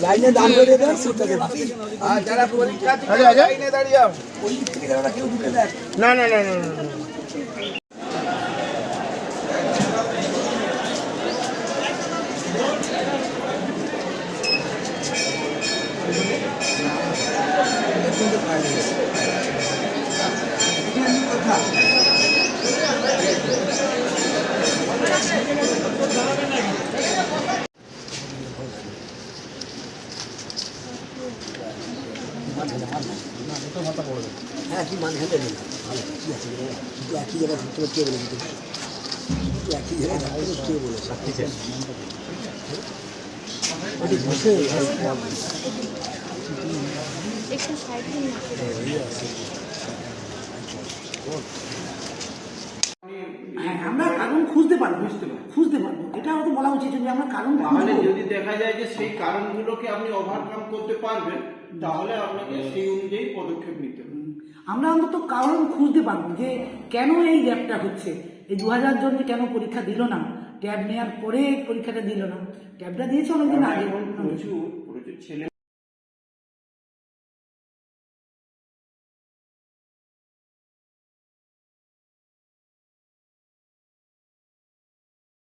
লাইনে দাঁড়িয়ে দেন আর যারা পরীক্ষা আগে, আগে। লাইনে দাঁড়িয়ে যাও না না না না না, না হ্যাঁ তুই মাঝখানে দেবে ভালো ঠিক আছে তুই একই জায়গায় থাকতে কে বলেছে তুই একই জায়গায় কে বলেছে ওটি বসে একটু সাইড আমরা কারণ খুঁজতে পারব, বুঝতে পারব। এটা হয়তো বলা উচিত যে আমরা কারণ তাহলে যদি দেখা যায় যে সেই কারণগুলোকে আপনি ওভারকাম করতে পারবেন তাহলে আপনাকে সেই অনুযায়ী পদক্ষেপ নিতে হবে। আমরা অন্তত কারণ খুঁজতে পারব যে কেন এই গ্যাপটা হচ্ছে। এই দু হাজার জন যে কেন পরীক্ষা দিল না? ট্যাব নেওয়ার পরে পরীক্ষাটা দিল না। ট্যাবটা দিয়েছে অনেকদিন আগে। প্রচুর প্রচুর ছেলে